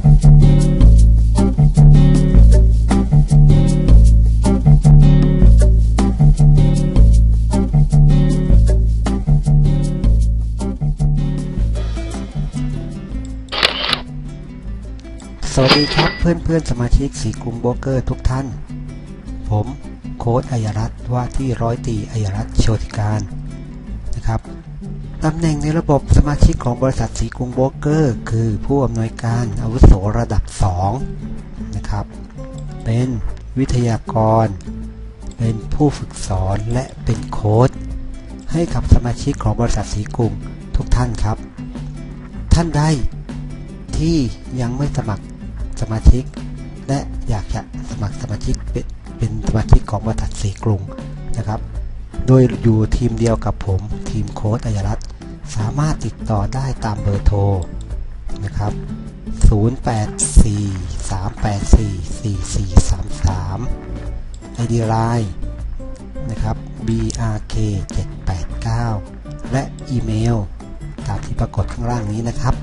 สวัสดีครับเพื่อนเพื่อนๆสมาชิกสีกรุงโบเกอร์ทุกท่าน ผมโค้ดอัยรัตว่าที่ร้อยตีอัยรัตโชติการนะครับ ตำแหน่งในระบบสมาชิกของบริษัทสีกรุงโบรกเกอร์ คือผู้อำนวยการอาวุโสระดับ 2 นะครับ เป็นวิทยากร เป็นผู้ฝึกสอนและเป็นโค้ดให้กับสมาชิกของบริษัทสีกรุงทุกท่านครับ ท่านใดที่ยังไม่สมัครสมาชิก และอยากจะสมัครสมาชิกเป็นเป็นสมาชิกของบริษัทสีกรุงนะครับ โดยอยู่ทีมเดียวกับผมทีมโค้ดอัยรัตน์ สามารถติดต่อได้ตามเบอร์โทรนะครับ 0843844433 ID Line นะครับ brk 789 และอีเมล ตามที่ปรากฏข้างล่างนี้นะครับ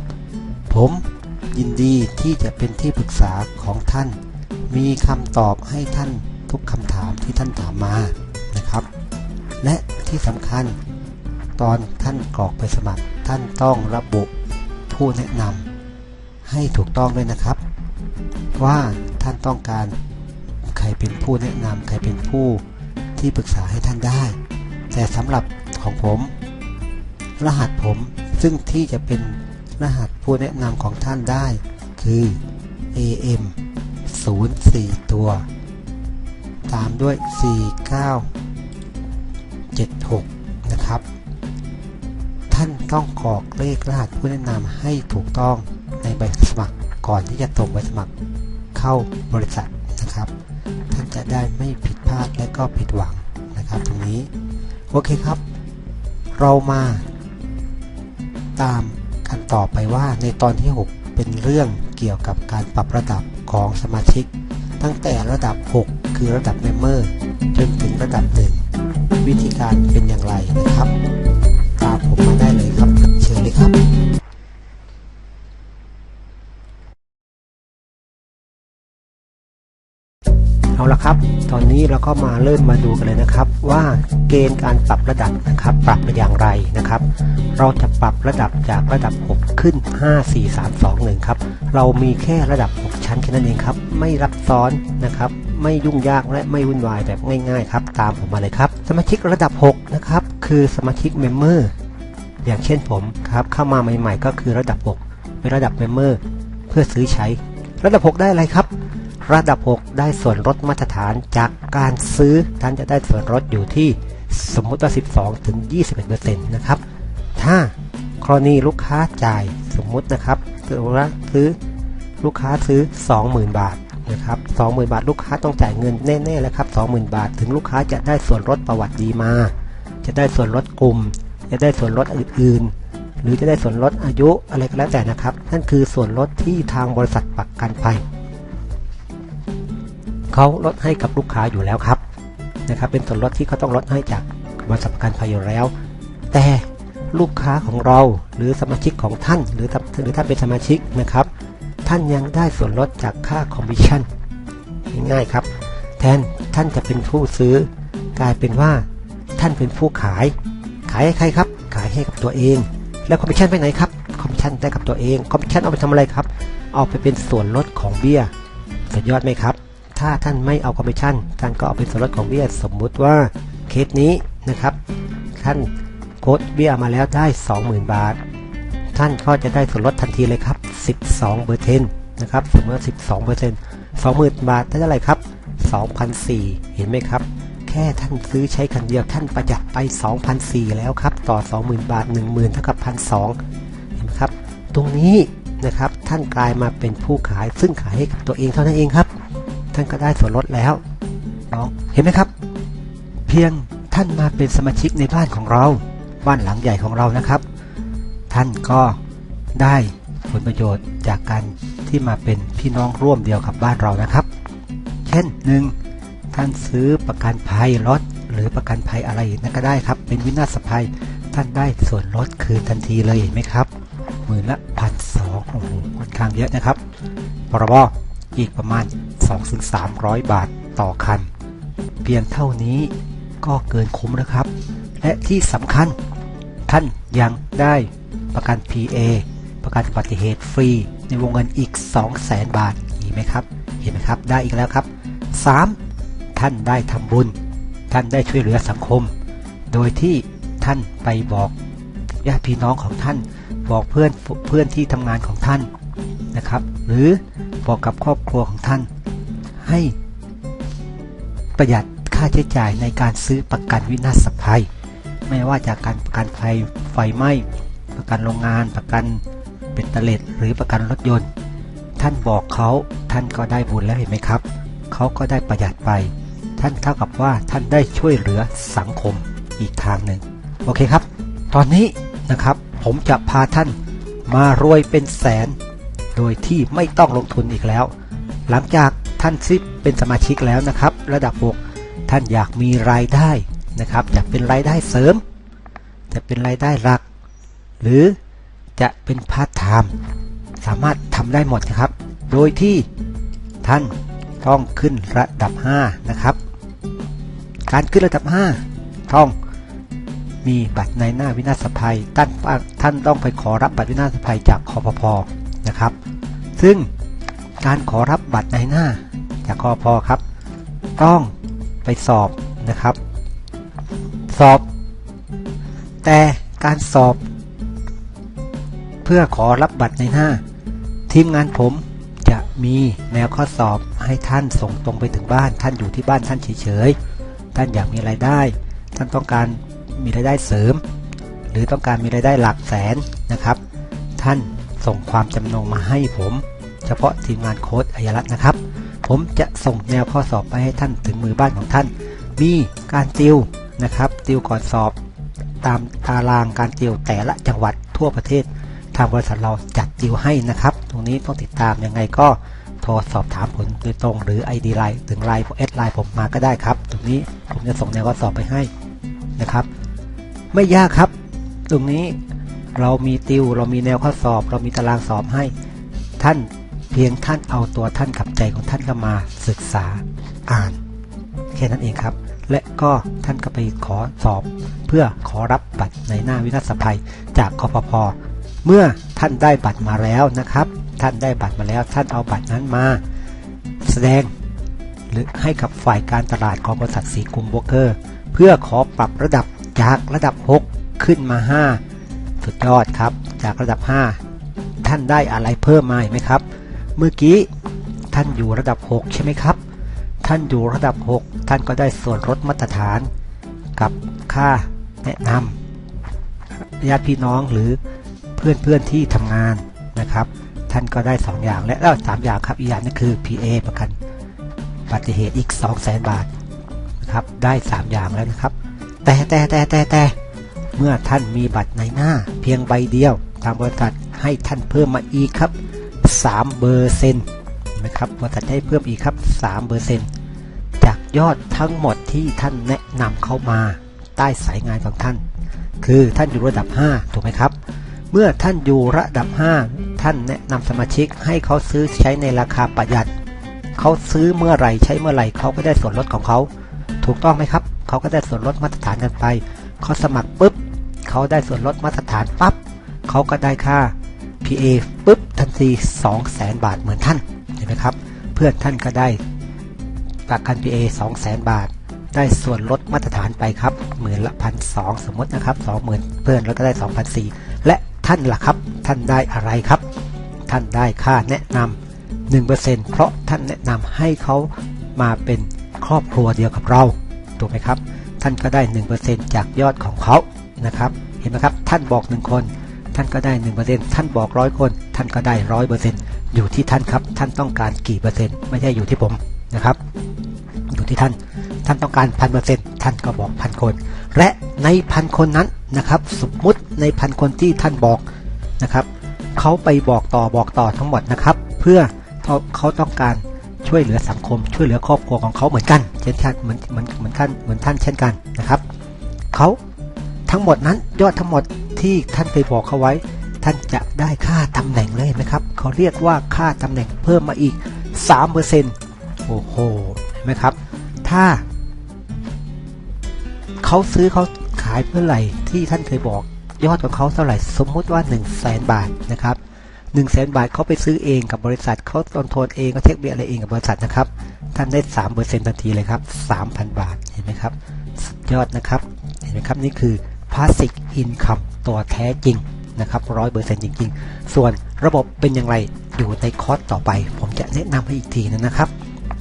ผมยินดีที่จะเป็นที่ปรึกษาของท่าน มีคำตอบให้ท่านทุกคำถามที่ท่านถามมานะครับ และที่สำคัญ ตอนท่านกรอกไปสมัคร ท่านต้องระบุผู้แนะนำให้ถูกต้องด้วยนะครับ ว่าท่านต้องการใครเป็นผู้แนะนำใครเป็นผู้ที่ปรึกษาให้ท่านได้ แต่สำหรับของผม รหัสผมซึ่งที่จะเป็นรหัสผู้แนะนำของท่านได้ คือ AM 04 ตัว ตามด้วย 4976 นะครับ ท่านต้องกรอกเลขรหัสผู้แนะนำให้ถูกต้องในใบสมัครก่อนที่จะส่งใบสมัครเข้าบริษัทนะครับ ท่านจะได้ไม่ผิดพลาดและก็ผิดหวังนะครับตรงนี้ โอเคครับ เรามาตามกันต่อไปว่าในตอนที่ 6 เป็นเรื่องเกี่ยวกับการปรับระดับของสมาชิก ตั้งแต่ระดับ 6 คือระดับเมมเบอร์จนถึงระดับ1วิธีการเป็นอย่างไรนะครับ ครับเอาละครับ ตอนนี้เราก็มาเริ่มมาดูกันเลยนะครับ ว่าเกณฑ์การปรับระดับนะครับ ปรับเป็นอย่างไรนะครับ เราจะปรับระดับจากระดับ 6 ขึ้น 5 4 3 2 1 ครับ เรามีแค่ระดับ 6 ชั้นแค่นั้นเองครับ ไม่รับซ้อนนะครับ ไม่ยุ่งยากและไม่วุ่นวายแบบง่ายๆครับ ตามผมมาเลยครับ สมาชิกระดับ 6 นะครับ คือสมาชิกเมมเบอร์ อย่างเช่นผมครับเข้ามาใหม่ๆ ก็คือระดับ 6 เป็นระดับเมมเบอร์เพื่อซื้อใช้ ระดับ 6 ได้อะไรครับ ระดับ 6 ได้ส่วนลดมาตรฐานจากการซื้อท่านจะได้ส่วนลดอยู่ที่สมมุติว่า 12 ถึง 21%นะครับ ถ้ากรณีลูกค้าจ่ายสมมุตินะครับถือว่าซื้อลูกค้าซื้อ 20,000 บาทนะครับ20,000 บาท ลูกค้าต้องจ่ายเงินแน่ๆแล้วครับ 20,000 บาท ถึงลูกค้าจะได้ส่วนลดประวัติดีมา จะได้ส่วนลดกลุ่ม จะได้ส่วนลดอื่นๆ หรือจะได้ส่วนลดอายุอะไรก็แล้วแต่นะครับ นั่นคือส่วนลดที่ทางบริษัทประกันภัยเขาลดให้กับลูกค้าอยู่แล้วครับนะครับ เป็นส่วนลดที่เขาต้องลดให้จากบริษัทประกันภัยอยู่แล้ว แต่ลูกค้าของเราหรือสมาชิกของท่าน หรือท่านหรือท่านเป็นสมาชิกนะครับ ท่านยังได้ส่วนลดจากค่าคอมมิชชั่นง่ายๆครับ แทนท่านจะเป็นผู้ซื้อกลายเป็นว่าท่านเป็นผู้ขายายให้ใครครับ ขายให้กับตัวเอง แล้วคอมมิชชั่นไปไหนครับ คอมมิชชั่นได้กับตัวเอง คอมมิชชั่นเอาไปทำอะไรครับ เอาไปเป็นส่วนลดของเบี้ยสุดยอดไหมครับ ถ้าท่านไม่เอาคอมมิชชั่น ท่านก็เอาเป็นส่วนลดของเบี้ย สมมุติว่าเคสนี้นะครับ ท่านโค้ดเบี้ยมาแล้วได้ 20,000 บาท ท่านก็จะได้ส่วนลดทันทีเลยครับ 12เปอร์เซ็นต์นะครับ สมมติว่า12เปอร์เซ็นต์20,000 บาทได้เท่าไหร่ครับ2,004เห็นไหมครับ ค่ท่านซื้อใช้คันเดียวท่านประหยัดไป 2,004แล้วครับ ต่อ 20,000 บาท 10,000เท่ากับ1,200เห็นไหมครับ ตรงนี้นะครับท่านกลายมาเป็นผู้ขายซึ่งขายให้กับตัวเองเท่านั้นเองครับ ท่านก็ได้ส่วนลดแล้วน้องเห็นไหมครับ เพียงท่านมาเป็นสมาชิกในบ้านของเรา บ้านหลังใหญ่ของเรานะครับ ท่านก็ได้ผลประโยชน์จากการที่มาเป็นพี่น้องร่วมเดียวกับบ้านเรานะครับ เช่นหนึ่ง ท่านซื้อประกันภัยรถ หรือประกันภัยอะไรนั่นก็ได้ครับ เป็นวินาศภัยท่านได้ส่วนลดคืนทันทีเลยเห็นไหมครับหมื่นละพันสองโอ้โหค่อนข้างเยอะนะครับพรบอีกประมาณ 2-300 บาทต่อคัน เพียงเท่านี้ก็เกินคุ้มนะครับ และที่สำคัญท่านยังได้ประกัน PA ประกันอุบัติเหตุฟรี ในวงเงินอีก 200,000 บาทเห็นไหมครับ เห็นไหมครับ ได้อีกแล้วครับ 3. ท่านได้ทำบุญ ท่านได้ช่วยเหลือสังคม โดยที่ท่านไปบอกญาติพี่น้องของท่าน บอกเพื่อนเพื่อนที่ทำงานของท่านนะครับ หรือบอกกับครอบครัวของท่าน ให้ประหยัดค่าใช้จ่ายในการซื้อประกันวินาศภัย ไม่ว่าจากการประกันภัยไฟไหม้ประกันโรงงานประกันเบ็ดเตล็ดหรือประกันรถยนต์ ท่านบอกเขาท่านก็ได้บุญแล้วเห็นไหมครับ เขาก็ได้ประหยัดไป ท่านเท่ากับว่าท่านได้ช่วยเหลือสังคมอีกทางหนึ่งโอเคครับ ตอนนี้นะครับผมจะพาท่านมารวยเป็นแสน โดยที่ไม่ต้องลงทุนอีกแล้ว หลังจากท่านซิปเป็นสมาชิกแล้วนะครับ ระดับ 6 ท่านอยากมีรายได้นะครับอยากเป็นรายได้เสริม จะเป็นรายได้หลัก หรือจะเป็นพาร์ทไทม์สามารถทำได้หมดนะครับ โดยที่ท่านต้องขึ้นระดับ 5 นะครับ การขึ้นระดับ5ต้อง มีบัตรในหน้าวินาศภัยท่านท่านต้องไปขอรับบัตรวินาศภัยจากคอพพนะครับ ซึ่งการขอรับบัตรในหน้าจากคอพครับ ต้องไปสอบนะครับ สอบ แต่การสอบ เพื่อขอรับบัตรในหน้า ทีมงานผม มีแนวข้อสอบให้ท่านส่งตรงไปถึงบ้าน ท่านอยู่ที่บ้านท่านเฉยๆ ท่านอยากมีรายได้ ท่านต้องการมีรายได้เสริม หรือต้องการมีรายได้หลักแสนนะครับ ท่านส่งความจำนงมาให้ผม เฉพาะทีมงานโค้ดอัยรัตน์นะครับ ผมจะส่งแนวข้อสอบไปให้ท่านถึงมือบ้านของท่าน มีการติวนะครับติวก่อนสอบ ตามตารางการติวแต่ละจังหวัดทั่วประเทศ ทางบริษัทเราจัดติวให้นะครับ ตรงนี้ต้องติดตามยังไงก็โทรสอบถามผลโดยตรงหรือ ID ไลน์ถึงไลน์เอสไลน์ผมมาก็ได้ครับ ตรงนี้ผมจะส่งแนวข้อสอบไปให้นะครับ ไม่ยากครับ ตรงนี้เรามีติวเรามีแนวข้อสอบ เรามีตารางสอบให้ ท่านเพียงท่านเอาตัวท่านกับใจของท่านเข้ามาศึกษาอ่านแค่นั้นเองครับ และก็ท่านก็ไปขอสอบ เพื่อขอรับบัตรในหน้าวินาศภัยจากคอพพ เมื่อท่านได้บัตรมาแล้วนะครับ ท่านได้บัตรมาแล้ว ท่านเอาบัตรนั้นมา แสดงหรือให้กับฝ่ายการตลาดของบริษัทสีกุมโบรกเกอร์ เพื่อขอปรับระดับจากระดับ 6 ขึ้นมา 5 สุดยอดครับ จากระดับ 5 ท่านได้อะไรเพิ่มมาไหมครับ เมื่อกี้ท่านอยู่ระดับ 6 ใช่ไหมครับ ท่านอยู่ระดับ 6 ท่านก็ได้ส่วนลดมาตรฐานกับค่าแนะนำญาติพี่น้องหรือ เพื่อนเพื่อนที่ทำงานนะครับ ท่านก็ได้ 2 อย่างและแล้วสามอย่างครับอีกอย่างนึงคือ PA ประกันอุบัติเหตุอีก 2 0 0 0 0 0 บาทนะครับได้ 3 อย่างแล้วนะครับ แต่แต่แต่แต่แต่เมื่อท่านมีบัตรในหน้า เพียงใบเดียวทางบริษัทให้ท่านเพิ่มมาอีกครับ3เบอร์เซ็นต์นะครับบริษัทให้เพิ่มอีกครับ3เบอร์เซ็นต์จากยอดทั้งหมดที่ท่านแนะนำเข้ามาใต้สายงานของท่าน คือท่านอยู่ระดับ 5 ถูกไหมครับ เมื่อท่านอยู่ระดับ 5 ท่านแนะนำสมาชิกให้เขาซื้อใช้ในราคาประหยัด เขาซื้อเมื่อไหร่ใช้เมื่อไหร่เขาก็ได้ส่วนลดของเขา ถูกต้องไหมครับ เขาก็ได้ส่วนลดมาตรฐานกันไป เขาสมัครปุ๊บ เขาได้ส่วนลดมาตรฐานปั๊บ เขาก็ได้ค่า PA ปุ๊บทันที2 0 0แสนบาทเหมือนท่าน เห็นไหมครับ เพื่อนท่านก็ได้ประกัน PA 2 0 0แสนบาท ได้ส่วนลดมาตรฐานไปครับหมื่นละพันสองสมมตินะครับสองหมื่นเพื่อนแล้วก็ได้สองพันสี่ ท่านล่ะครับ ท่านได้อะไรครับ ท่านได้ค่าแนะนำหนึ่งเปอร์เซ็นเพราะท่านแนะนำให้เขามาเป็นครอบครัวเดียวกับเราถูกไหมครับ ท่านก็ได้หนึ่งเปอร์เซ็นจากยอดของเขานะครับ เห็นไหมครับ ท่านบอกหนึ่งคน ท่านก็ได้หนึ่งเปอร์เซ็นท่านบอกร้อยคน ท่านก็ได้ร้อยเปอร์เซ็นอยู่ที่ท่านครับ ท่านต้องการกี่เปอร์เซ็นต์ ไม่ใช่อยู่ที่ผมนะครับ อยู่ที่ท่าน ท่านต้องการพันเปอร์เซ็นต์ท่านก็บอกพันคน และในพันคนนั้นนะครับ สมมุติ ในพันคนที่ท่านบอกนะครับเขาไปบอกต่อบอกต่อทั้งหมดนะครับ เพื่อเขาเขาต้องการช่วยเหลือสังคม ช่วยเหลือครอบครัวของเขาเหมือนกันเช่นท่านเหมือนเหมือนเหมือนท่านเหมือนท่านเช่นกันนะครับเขาทั้งหมดนั้นยอดทั้งหมดที่ท่านเคยบอกเขาไว้ ท่านจะได้ค่าตำแหน่งเลยไหมครับเขาเรียกว่าค่าตำแหน่งเพิ่มมาอีก3%โอ้โหเห็นไหมครับ ถ้าเขาซื้อเขาขายเมื่อไหร่ที่ท่านเคยบอก ยอดของเขาเท่าไหร่สมมุติว่า 1 0 0 0 0แสนบาทนะครับ1 0 0 0 0แสนบาทเขาไปซื้อเองกับบริษัทเขาตนโทนเองเขาเช็คเบี้ยอะไรเองกับบริษัทนะครับท่านได้3%ทันทีเลยครับ 3,000 บาทเห็นไหมครับสุดยอดนะครับเห็นไหมครับนี่คือ passive income ตัวแท้จริงนะครับร้อยเปอร์เซ็นต์จริง ๆ ส่วนระบบเป็นอย่างไรอยู่ในคอร์สต่อไป ผมจะแนะนำให้อีกทีนึงนะครับ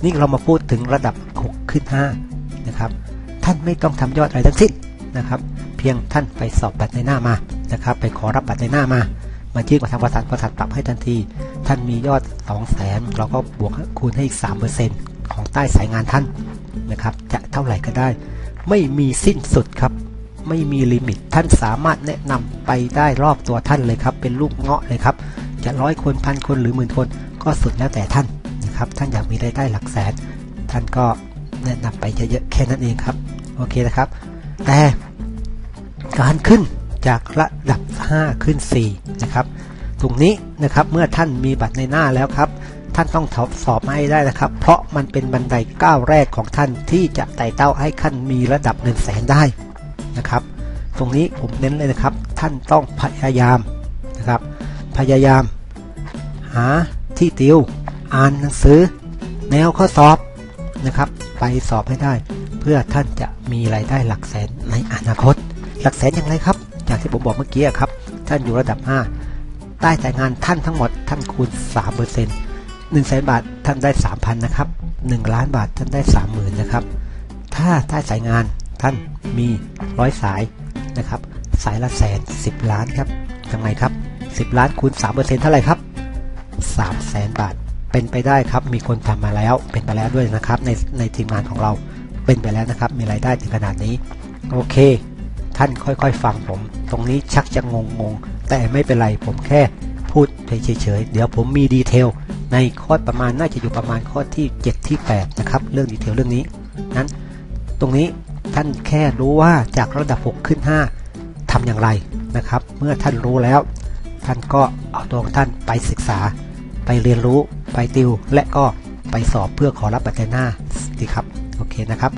นี่เรามาพูดถึงระดับ 6 ขึ้น 5 นะครับ ท่านไม่ต้องทำยอดอะไรทั้งสิ้นนะครับ พียงท่านไปสอบบัตรในหน้ามานะครับ ไปขอรับบัตรในหน้ามา มายื่นกับทางบริษัทบริษัทปรับให้ทันที ท่านมียอด 2 0 0แสนเราก็บวกคูณให้อีก 3%ของใต้สายงานท่านนะครับ จะเท่าไหร่ก็ได้ ไม่มีสิ้นสุดครับ ไม่มีลิมิตท่านสามารถแนะนำไปได้รอบตัวท่านเลยครับ เป็นลูกเงาะเลยครับ จะร้อยคนพันคนหรือหมื่นคนก็สุดแล้วแต่ท่านนะครับ ท่านอยากมีรายได้หลักแสน ท่านก็แนะนำไปเยอะๆแค่นั้นเองครับ โอเคนะครับ แต่ การขึ้นจากระดับ 5 ขึ้น 4 นะครับตรงนี้นะครับเมื่อท่านมีบัตรในหน้าแล้วครับ ท่านต้องทดสอบให้ได้นะครับ เพราะมันเป็นบันไดก้าวแรกของท่านที่จะไต่เต้าให้ท่านมีระดับ1 0 0 0 0แสนได้นะครับ ตรงนี้ผมเน้นเลยนะครับ ท่านต้องพยายามนะครับ พยายาม หาที่ติว อ่านหนังสือ แนวข้อสอบนะครับ ไปสอบให้ได้ เพื่อท่านจะมีรายได้หลักแสนในอนาคต หลักแสนอย่างไรครับอย่างที่ผมบอกเมื่อกี้ครับ ท่านอยู่ระดับ 5 ใต้แต่งานท่านทั้งหมดท่านคูณ3เปอร์เซ็นต์หนึ่งแสนบาทท่านได้ 3,000นะครับ1ล้านบาทท่านได้ 30,000นะครับ ถ้าใต้สายงานท่านมีร้อยสายนะครับ สายละแสน 10 ล้านครับยังไงครับ 10 ล้านคูณ 3เปอร์เซ็นต์เท่าไหร่ครับ3แสนบาท เป็นไปได้ครับ มีคนทำมาแล้ว เป็นไปแล้วด้วยนะครับ ในในทีมงานของเรา เป็นไปแล้วนะครับ มีรายได้ถึงขนาดนี้ โอเค ท่านค่อยๆ ฟังผม ตรงนี้ชักจะงงงแต่ไม่เป็นไรผมแค่พูดเฉยๆ เดี๋ยวผมมีดีเทลในข้อประมาณน่าจะอยู่ประมาณข้อที่ 7 ที่ 8 นะครับ เรื่องดีเทลเรื่องนี้นั้น ตรงนี้ท่านแค่รู้ว่าจากระดับ 6 ขึ้น 5ทำอย่างไรนะครับ เมื่อท่านรู้แล้ว ท่านก็เอาตัวของท่านไปศึกษา ไปเรียนรู้ไปติว และก็ไปสอบเพื่อขอรับบัตรหน้าดีครับโอเคนะครับ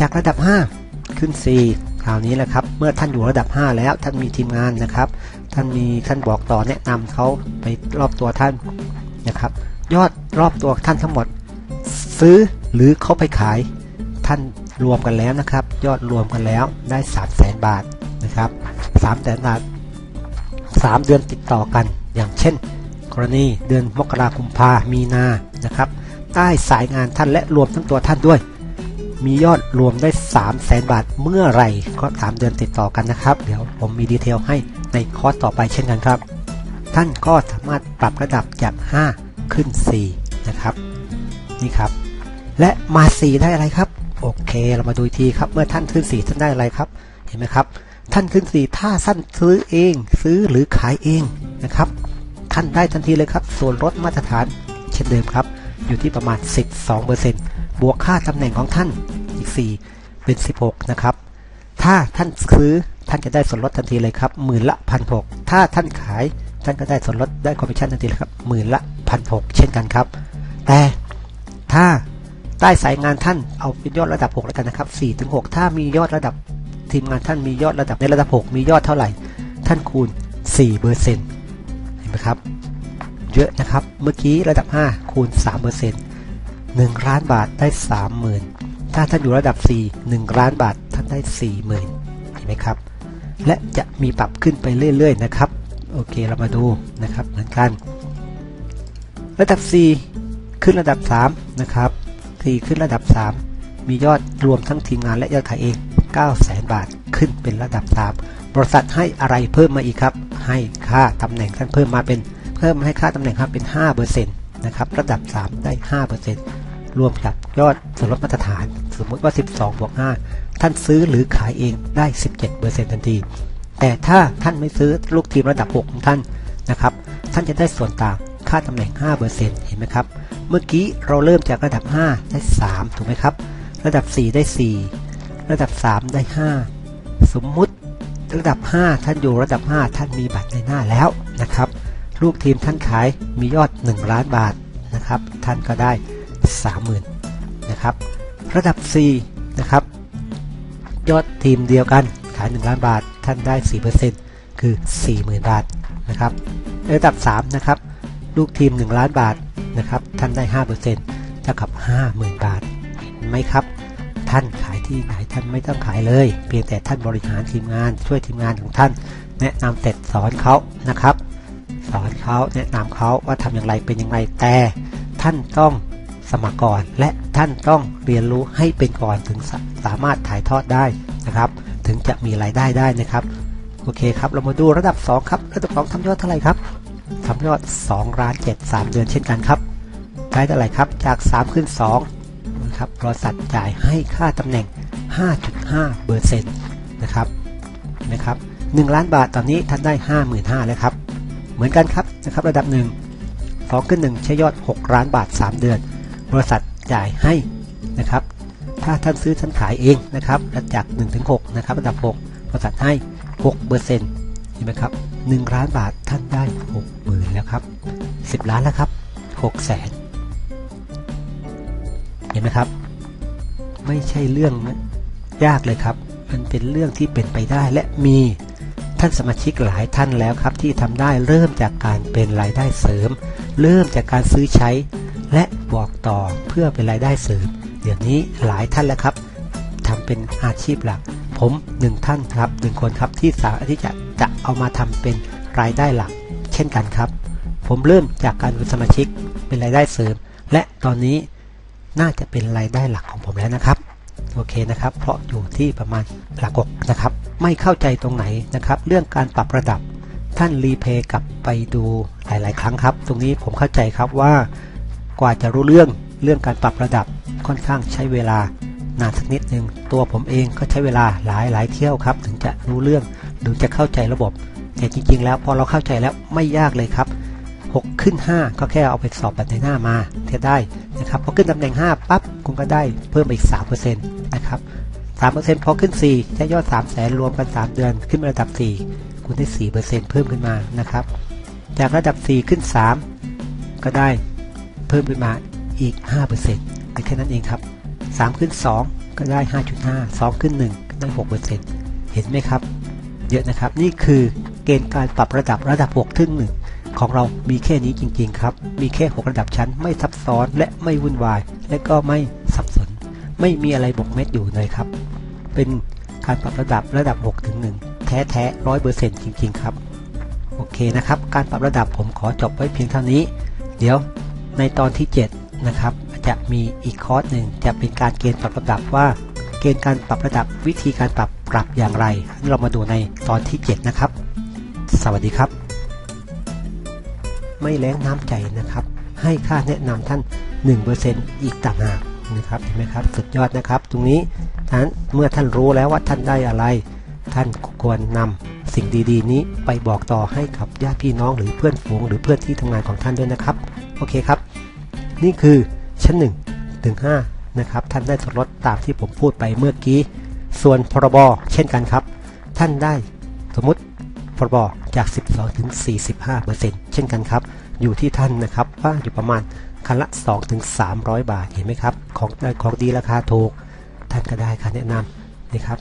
จากระดับ 5 ขึ้น 4 คราวนี้แหละครับ เมื่อท่านอยู่ระดับ 5 แล้ว ท่านมีทีมงานนะครับ ท่านมีท่านบอกต่อแนะนำเขาไปรอบตัวท่านนะครับ ยอดรอบตัวท่านทั้งหมด ซื้อหรือเขาไปขาย ท่านรวมกันแล้วนะครับ ยอดรวมกันแล้วได้ 3 0 0แสนบาทนะครับ3 0 0แสนบาท 3 เดือนติดต่อกัน อย่างเช่น กรณีเดือนมกราคมพามีนานะครับใต้สายงานท่านและรวมทั้งตัวท่านด้วย มียอดรวมได้ 3 0 0แสนบาทเมื่อไหร่ก็ 3 เดือนติดต่อกันนะครับ เดี๋ยวผมมีดีเทลให้ในคอร์สต่อไปเช่นกันครับ ท่านก็สามารถปรับระดับจาก 5 ขึ้น 4 นะครับ นี่ครับ และมา 4 ได้อะไรครับ โอเค เรามาดูทีครับ เมื่อท่านขึ้น 4 ท่านได้อะไรครับ เห็นไหมครับ ท่านขึ้น 4 ถ้าท่านซื้อเอง ซื้อหรือขายเองนะครับ ท่านได้ทันทีเลยครับ ส่วนลดมาตรฐานเช่นเดิมครับ อยู่ที่ประมาณ 12% บวกค่าตำแหน่งของท่านอีก 4 เป็น 16 นะครับ ถ้าท่านซื้อท่านจะได้ส่วนลดทันทีเลยครับหมื่นละพันหกถ้าท่านขายท่านก็ได้ส่วนลดได้คอมมิชชั่นทันทีเลยครับหมื่นละพันหกเช่นกันครับ แต่ถ้าใต้สายงานท่านเอาเป็นยอดระดับ 6 แล้วกันนะครับ4ถึง6ถ้ามียอดระดับทีมงานท่านมียอดระดับในระดับ 6 มียอดเท่าไหร่ ท่านคูณ4เปอร์เซ็นต์เห็นไหมครับ เยอะนะครับ เมื่อกี้ระดับ 5 คูณ3เปอร์เซ็นต์ 1ล้านบาทได้ 30,000 ถ้าท่านอยู่ระดับ 4 1ล้านบาทท่านได้ 40,000 เห็นไหมครับ และจะมีปรับขึ้นไปเรื่อยๆนะครับ โอเคเรามาดูนะครับเหมือนกัน ระดับ 4 ขึ้นระดับ 3 นะครับ 4 ขึ้นระดับ 3 มียอดรวมทั้งทีมงานและยอดขายเอง9 0 0 0 0 0 บาทขึ้นเป็นระดับ 3 บริษัทให้อะไรเพิ่มมาอีกครับ ให้ค่าตำแหน่งท่านเพิ่มมาเป็น เพิ่มให้ค่าตำแหน่งครับเป็น 5%นะครับ ระดับ 3 ได้ 5% รวมกับยอดส่วนลดมาตรฐาน สมมติว่า 12บวก5ท่านซื้อหรือขายเองได้ 17%ทันที แต่ถ้าท่านไม่ซื้อลูกทีมระดับ 6 ของท่านนะครับ ท่านจะได้ส่วนต่างค่าตำแหน่ง 5%เห็นไหมครับ เมื่อกี้เราเริ่มจากระดับ 5 ได้ 3 ถูกไหมครับ ระดับ 4 ได้ 4 ระดับ 3 ได้ 5 สมมุติระดับ 5 ท่านอยู่ระดับ 5 ท่านมีบัตรในหน้าแล้วนะครับ ลูกทีมท่านขายมียอด 1 ล้านบาทนะครับ ท่านก็ได้ 30,000นะครับระดับ4นะครับยอดทีมเดียวกันขาย 1 ล้านบาทท่านได้ 4%คือ 40,000 บาทนะครับระดับ 3 นะครับ ลูกทีม 1 ล้านบาทนะครับท่านได้ 5%เท่ากับ 50,000 บาทเห็นไหมครับ ท่านขายที่ไหนท่านไม่ต้องขายเลย เพียงแต่ท่านบริหารทีมงานช่วยทีมงานของท่าน แนะนำเสร็จสอนเขานะครับ สอนเขาแนะนำเขาว่าทำอย่างไรเป็นอย่างไรแต่ท่านต้อง สมัครก่อน และท่านต้องเรียนรู้ให้เป็นก่อนถึงสาสามารถถ่ายทอดได้นะครับ ถึงจะมีรายได้ได้นะครับ โอเคครับ เรามาดูระดับ 2 ครับ ระดับ 2ทำยอดเท่าไหร่ครับทำยอด2ล้าน7 3 เดือนเช่นกันครับได้เท่าไหร่ครับ จาก 3 ขึ้น2นะครับบริษัทจ่ายให้ค่าตำแหน่ง 5.5เปอร์เซ็นต์นะครับนะครับ1ล้านบาทตอนนี้ท่านได้ 55,000แล้วครับ เหมือนกันครับนะครับระดับ 1 2ขึ้น1ใช้ยอด 6 ล้านบาท 3 เดือน บริษัทจ่ายให้นะครับถ้าท่านซื้อท่านขายเองนะครับจาก1ถึง6นะครับระดับ 6 บริษัทให้6เปอร์เซ็นต์เห็นไหมครับ1ล้านบาทท่านได้6หมื่นแล้วครับ10 ล้านแล้วครับ6แสนเห็นไหมครับ ไม่ใช่เรื่องยากเลยครับ มันเป็นเรื่องที่เป็นไปได้และมีท่านสมาชิกหลายท่านแล้วครับที่ทำได้เริ่มจากการเป็นรายได้เสริม เริ่มจากการซื้อใช้ และบอกต่อเพื่อเป็นรายได้เสริมเดี๋ยวนี้หลายท่านแล้วครับทำเป็นอาชีพหลัก ผมหนึ่งท่านครับหนึ่งคนครับที่สามารถที่จะจะเอามาทำเป็นรายได้หลัก เช่นกันครับ ผมเริ่มจากการเป็นสมาชิกเป็นรายได้เสริม และตอนนี้น่าจะเป็นรายได้หลักของผมแล้วนะครับโอเคนะครับ เพราะอยู่ที่ประมาณหลักกนะครับ ไม่เข้าใจตรงไหนนะครับ เรื่องการปรับระดับ ท่านรีเพย์กลับไปดูหลาย ๆ ครั้งครับ ตรงนี้ผมเข้าใจครับว่า กว่าจะรู้เรื่องเรื่องการปรับระดับค่อนข้างใช้เวลานานสักนิดหนึ่งตัวผมเองก็ใช้เวลาหลายหลายเที่ยวครับ ถึงจะรู้เรื่องหรือจะเข้าใจระบบ แต่จริง ๆ แล้วพอเราเข้าใจแล้วไม่ยากเลยครับ 6 ขึ้น 5 ก็แค่เอาไปสอบบัตรในหน้ามาเทียได้นะครับพอขึ้นตำแหน่ง 5 ปั๊บคุณก็ได้เพิ่มอีก 3%นะครับ3%พอขึ้น4ใช้ยอด 3 0 0แสนรวมกัน 3 เดือนขึ้นระดับ 4 คุณได้ 4%เพิ่มขึ้นมานะครับ จากระดับ 4 ขึ้น 3 ก็ได้ เพิ่มขึ้นมาอีก5%แค่นั้นเองครับ 3 ขึ้น 2 ก็ได้ 5.5 2 ขึ้น 1 ก็ได้ 6%เห็นไหมครับ เยอะนะครับ นี่คือเกณฑ์การปรับระดับระดับ 6 ถึง 1 ของเรามีแค่นี้จริง ๆ ครับ มีแค่ 6 ระดับชั้น ไม่ซับซ้อนและไม่วุ่นวาย และก็ไม่สับสน ไม่มีอะไรบกเม็ดอยู่เลยครับ เป็นการปรับระดับระดับ 6 ถึง 1 แท้แท้ร้อยเปอร์เซ็นต์จริง ๆ ครับ โอเคนะครับ การปรับระดับผมขอจบไว้เพียงเท่านี้ เดี๋ยว ในตอนที่ 7 นะครับ จะมีอีกคอร์สหนึ่งจะเป็นการเกณฑ์ปรับระดับว่า เกณฑ์การปรับระดับวิธีการปรับปรับอย่างไร เรามาดูในตอนที่ 7 นะครับ สวัสดีครับ ไม่แล้งน้ำใจนะครับ ให้ค่าแนะนำท่าน 1%อีกต่างหากนะครับเห็นไหมครับสุดยอดนะครับ ตรงนี้ท่านเมื่อท่านรู้แล้วว่าท่านได้อะไร ท่านควรนำสิ่งดีๆ นี้ไปบอกต่อให้กับญาติพี่น้องหรือเพื่อนฝูงหรือเพื่อนที่ทำงานของท่านด้วยนะครับ โอเคครับ นี่คือชั้น1ถึง5นะครับท่านได้ส่วนลดตามที่ผมพูดไปเมื่อกี้ ส่วนพรบเช่นกันครับ ท่านได้สมมติพรบจาก 12ถึง45เปอร์เซ็นต์เช่นกันครับ อยู่ที่ท่านนะครับว่าอยู่ประมาณคันละ 2 ถึง 300 บาทเห็นไหมครับ ของของดีราคาถูกท่านก็ได้ค่าแนะนำนะครับ